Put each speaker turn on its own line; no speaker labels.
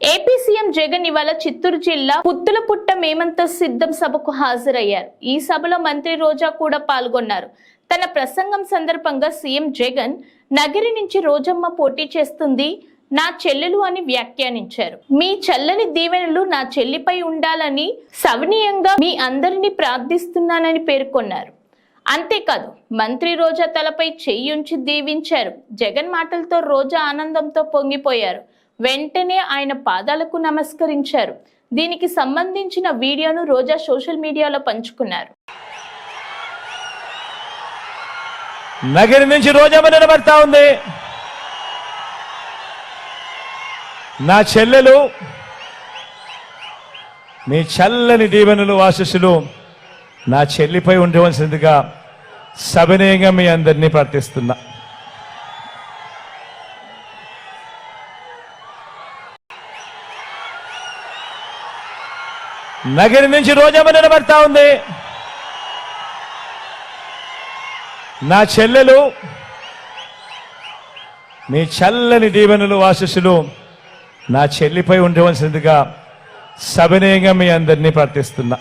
AP CM Jagan ఇవాళ చిత్తూరు జిల్లా పుత్తులపుట్ట మేమంత సిద్ధం సభకు హాజరయ్యారు. ఈ సభలో మంత్రి రోజా కూడా పాల్గొన్నారు. తన ప్రసంగం సందర్భంగా సీఎం జగన్ నగరి నుంచి రోజమ్మ పోటీ చేస్తుంది నా చెల్లెలు అని వ్యాఖ్యానించారు. మీ చల్లని దీవెనలు నా చెల్లిపై ఉండాలని సవనీయంగా మీ అందరినీ ప్రార్థిస్తున్నానని పేర్కొన్నారు. అంతేకాదు మంత్రి రోజా తలపై చెయ్యుంచి దీవించారు. జగన్ మాటలతో రోజా ఆనందంతో పొంగిపోయారు. వెంటనే ఆయన పాదాలకు నమస్కరించారు. దీనికి సంబంధించిన వీడియోను రోజా సోషల్ మీడియాలో పంచుకున్నారు.
నగరి నుంచి రోజమ్మ నిలబడతా ఉంది. నా చెల్లెలు మీ చల్లని దీవెనలు ఆశస్సులు నా చెల్లిపై ఉండవలసిందిగా సవినయంగా మీ అందరినీ ప్రార్థిస్తున్నా. నగిరి నుంచి రోజమ్మ నిలబడతా ఉంది. నా చెల్లెలు మీ చల్లని దీవెనలు ఆశస్సులు నా చెల్లిపై ఉండవలసిందిగా సవినయంగా మీ అందరినీ ప్రార్థిస్తున్నా.